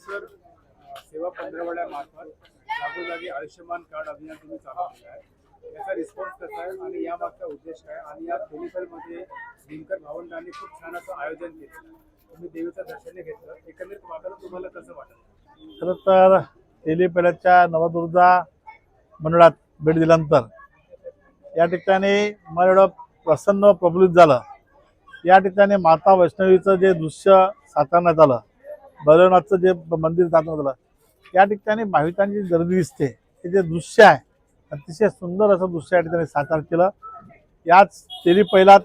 Sir सेवा पंधरवड्यामार्फत जागोजागी Ayushman card अभियान तुम्ही चालवलेलं आहे. याचा रिस्पॉन्स कसा आहे आणि यामागचा उद्देश काय आणि या केमिकलमध्ये दिनकर भावंडांनी खूप छान असं आयोजन केलं. तुम्ही देवीचं दर्शन घेतलं. एकंदरीत वातावरण तुम्हाला कसं वाटलं? खरं तर तेलीपेल्याच्या नवदुर्गा मंडळात भेट दिल्यानंतर या ठिकाणी मला एवढं प्रसन्न प्रफुल्लित झालं. या ठिकाणी माता वैष्णवीचं जे दृश्य साकारण्यात आलं भैरवनाथचं जे मंदिर साकारण्यात त्या ठिकाणी भाविकांची गर्दी दिसते. हे जे दृश्य आहे अतिशय सुंदर असं दृश्य या ठिकाणी साकार केलं. याच तेली पहिलात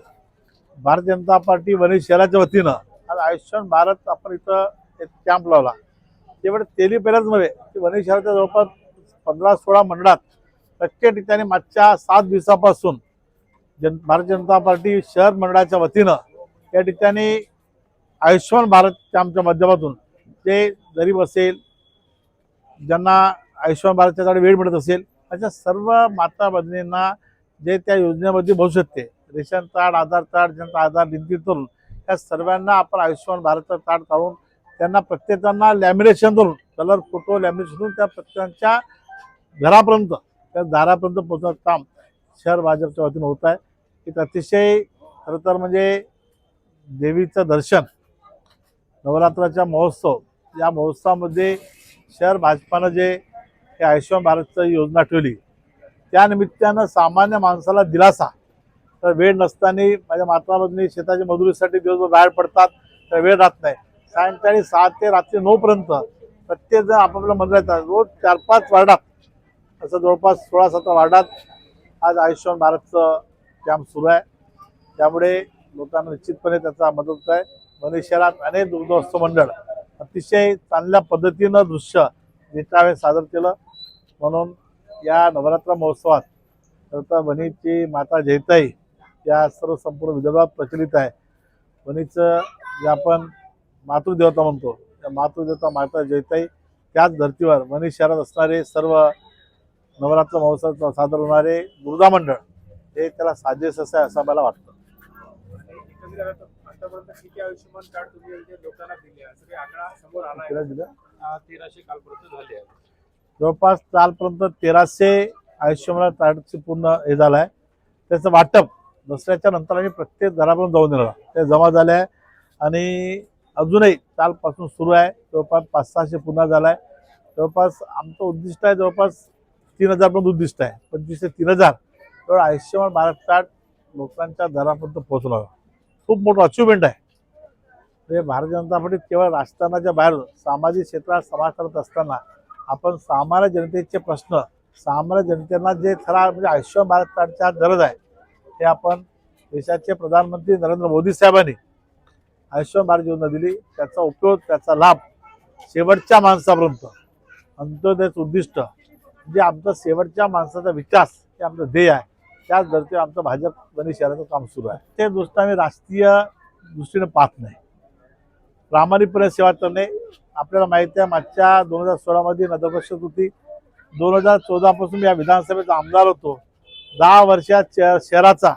भारतीय जनता पार्टी वणी शहराच्या वतीनं आज आयुष्यमान भारत आपण इथं एक कॅम्प लावला. तेवढे तेली पहिलाच नव्हे ते वणी शहराच्या जवळपास पंधरा सोळा मंडळात प्रत्येक ठिकाणी मागच्या सात दिवसापासून जन भारतीय जनता पार्टी शहर मंडळाच्या वतीनं या ठिकाणी आयुष्यमान भारत कॅम्पच्या माध्यमातून जे गरीब असेल ज्यांना आयुष्यमान भारताच्याकडे वेळ मिळत असेल अशा सर्व माता भगिनींना जे त्या योजनेमध्ये बसू शकते रेशन कार्ड आधार कार्ड ज्यांचा आधार लिंकित करून त्या सर्वांना आपण आयुष्यमान भारतचं कार्ड काढून त्यांना प्रत्येकांना लॅमिनेशन करून कलर फोटो लॅमिनेशन करून त्या प्रत्येकांच्या घरापर्यंत त्या दारापर्यंत पोहोचण्याचं काम शहर भाजपच्या वतीनं होत आहे. एक अतिशय खरं तर म्हणजे देवीचं दर्शन नवरात्राचा महोत्सव या महोत्सवामध्ये शहर भाजपानं जे हे आयुष्यमान भारतचं योजना ठेवली त्यानिमित्तानं सामान्य माणसाला दिलासा. तर वेळ नसताना माझ्या माता शेताच्या मजुरीसाठी दिवसभर बाहेर पडतात तर वेळ राहत नाही. सायंकाळी सहा ते रात्री नऊपर्यंत प्रत्येक जण आपापल्या मंदिरात येतात. रोज चार पाच वार्डात असं जवळपास सोळा सतरा वार्डात आज आयुष्यमान भारतचं कॅम्प सुरू आहे. त्यामुळे लोकांना निश्चितपणे त्याचा मदत होत आहे. वणी शहरात अनेक दुग्धवस्त मंडळ अतिशय चांगल्या पद्धतीनं दृश्य वेळेस सादर केलं. म्हणून या नवरात्र महोत्सवात तर वणीची माता जयताई या सर्व संपूर्ण विदर्भात प्रचलित आहे. वणीचं जे आपण मातृदेवता म्हणतो त्या मातृदेवता माता जयताई त्याच धर्तीवर वणी शहरात असणारे सर्व नवरात्र महोत्सव सादर होणारे दुर्गा मंडळ हे त्याला साजेस असं आहे असं मला वाटतं. आतापर्यंत किती आयुष्यमान कार्ड तुम्ही लोकांना दिले असं काही आकडा समोर आला आहे. तेराशे कालपर्यंत झाले आहे जवळपास कालपर्यंत तेराशे आयुष्यमान कार्डचे पूर्ण हे झालं आहे. त्याचं वाटप दसऱ्याच्या नंतर आम्ही प्रत्येक घरापर्यंत जाऊन दिलं. ते जमा झाले आहे. आणि अजूनही कालपासून सुरू आहे. जवळपास पाच सहाशे पुन्हा झाला आहे. जवळपास आमचं उद्दिष्ट आहे जवळपास तीन हजारपर्यंत उद्दिष्ट आहे. पंचवीस ते तीन हजार. तर आयुष्यमान भारत कार्ड लोकांच्या घरापर्यंत पोहोचलं खूप मोठं अचिव्हमेंट आहे. म्हणजे भारतीय जनता पार्टी केवळ राजकारणाच्या बाहेर सामाजिक क्षेत्रात समाज करत असताना आपण सामान्य जनतेचे प्रश्न सामान्य जनतेला जे खरा म्हणजे आयुष्यमान भारत कार्डच्या गरज आहे ते आपण देशाचे प्रधानमंत्री नरेंद्र मोदी साहेबांनी आयुष्यमान भारत योजना दिली. त्याचा उपयोग त्याचा लाभ शेवटच्या माणसापर्यंत अंत्योदयाचं उद्दिष्ट म्हणजे जे आमचं शेवटच्या माणसाचा विकास हे आमचं ध्येय आहे. त्याच धर्तीवर आमचं भाजप गणेश शहराचं काम सुरू आहे. ते दृष्टी आम्ही राजकीय दृष्टीने पाहत नाही. प्रामाणिकपणे सेवा करणे आपल्याला माहिती आहे मागच्या दोन हजार सोळामध्ये नगरपरिषद होती. दोन हजार चौदापासून या विधानसभेचा आमदार होतो. दहा वर्षात चे- शहराचा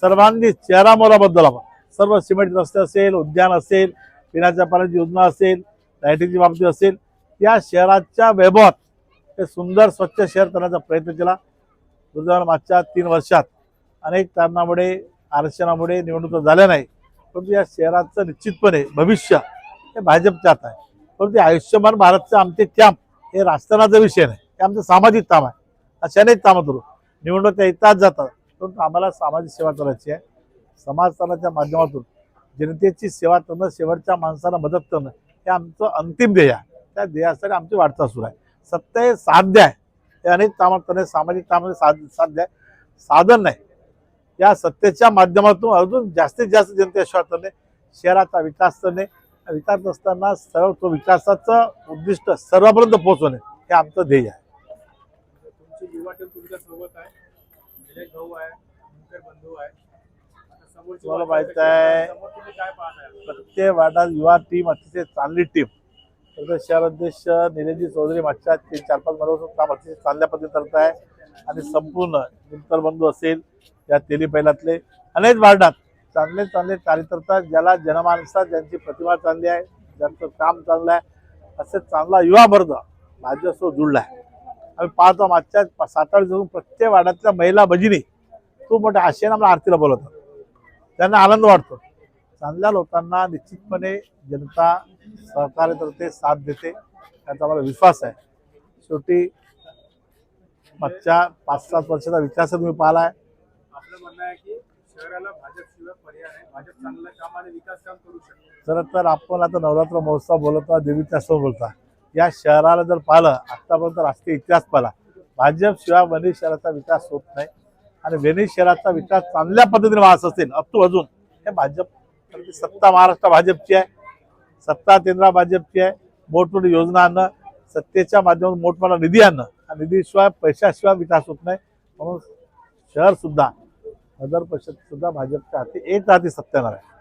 सर्वांनी चेहरा मोहरा आपण सर्व सिमेंट रस्ते असेल उद्यान असेल पिण्याच्या पाण्याची योजना असेल लायटिंगची बाबतीत असेल. या शहराच्या वैभवात हे सुंदर स्वच्छ शहर करण्याचा प्रयत्न केला. दुर्दैवानं मागच्या तीन वर्षात अनेक कारणामुळे आरक्षणामुळे निवडणुका झाल्या नाही परंतु या शहराचं निश्चितपणे भविष्य हे भाजपच्या हात आहे. परंतु आयुष्यमान भारतचं आमचे कॅम्प हे राजकारणाचा विषय नाही हे आमचं सामाजिक काम आहे. अशा अनेक कामं करू. निवडणुका येतात जातात परंतु आम्हाला सामाजिक सेवा करायची आहे. समाजकारणाच्या माध्यमातून जनतेची सेवा करणं शेवटच्या माणसाला मदत करणं हे आमचं अंतिम ध्येय आहे. त्या ध्येयासाठी आमची वाटचाल सुरू आहे. सत्य हे साध्य आहे हे अनेक करणे सामाजिक कामामध्ये साध साध्य आहे साधन नाही. या सत्तेच्या माध्यमातून अजून जास्तीत जास्त जनतेला सेवा करणे शहराचा विकास करणे विकास असताना सर्व तो विकासाचं उद्दिष्ट सर्वांपर्यंत पोहोचवणे हे आमचं ध्येय आहे. तुम्हाला माहीत आहे, प्रत्येक वार्डात युवा टीम अतिशय चांगली टीम तर शहर अध्यक्ष निलेशजी चौधरी मागच्या तीन चार पाच महिन्यापासून काम अतिशय चांगल्या पद्धतीने करत आहे. आणि संपूर्ण मित्रबंधू बंधू असेल या तेली पहिल्यातले अनेक वार्डात चांगले चांगले कार्यकर्ता ज्याला जनमानसात ज्यांची प्रतिमा चांगली आहे ज्यांचं काम चांगलं आहे असे चांगला युवा वर्ग भाजपसोबत जुळला आहे. आम्ही पाहतो मागच्या सात आठ दिवसातून प्रत्येक वाड्यातल्या महिला भगिनी खूप मोठ्या आशेनं आम्हाला आरतीला बोलवतात. त्यांना आनंद वाटतो. चांगल्या लोकांना निश्चितपणे जनता सहकार्य करते साथ देते. त्याचा मला विश्वास आहे. शेवटी मागच्या पाच सात वर्षाचा विकास तुम्ही म्हणणं आहे की शहराला भाजपशिवाय पर्याय नाही. भाजप चांगलं काम आणि विकास काम करू शकते. तर आपण आता नवरात्र महोत्सव बोलतो देवीचा सण बोलता या शहराला जर पाहिलं आतापर्यंत राष्ट्रीय इतिहास पाहिला भाजप शिवाय वणी शहराचा विकास होत नाही. आणि वेणी शहराचा विकास चांगल्या पद्धतीने व्हायचा असेल अतू अजून हे भाजप कारण की सत्ता महाराष्ट्र भाजपची आहे. सत्ता तेंद्रा भाजपची आहे. मोठमोठी योजना आणणं सत्तेच्या माध्यमातून मोठमोठा निधी आणणं. आणि निधीशिवाय पैशाशिवाय विकास होत नाही. म्हणून शहरसुद्धा नगर परिषद सुद्धा भाजपच्या हाती एक हाती सत्तेणार आहे.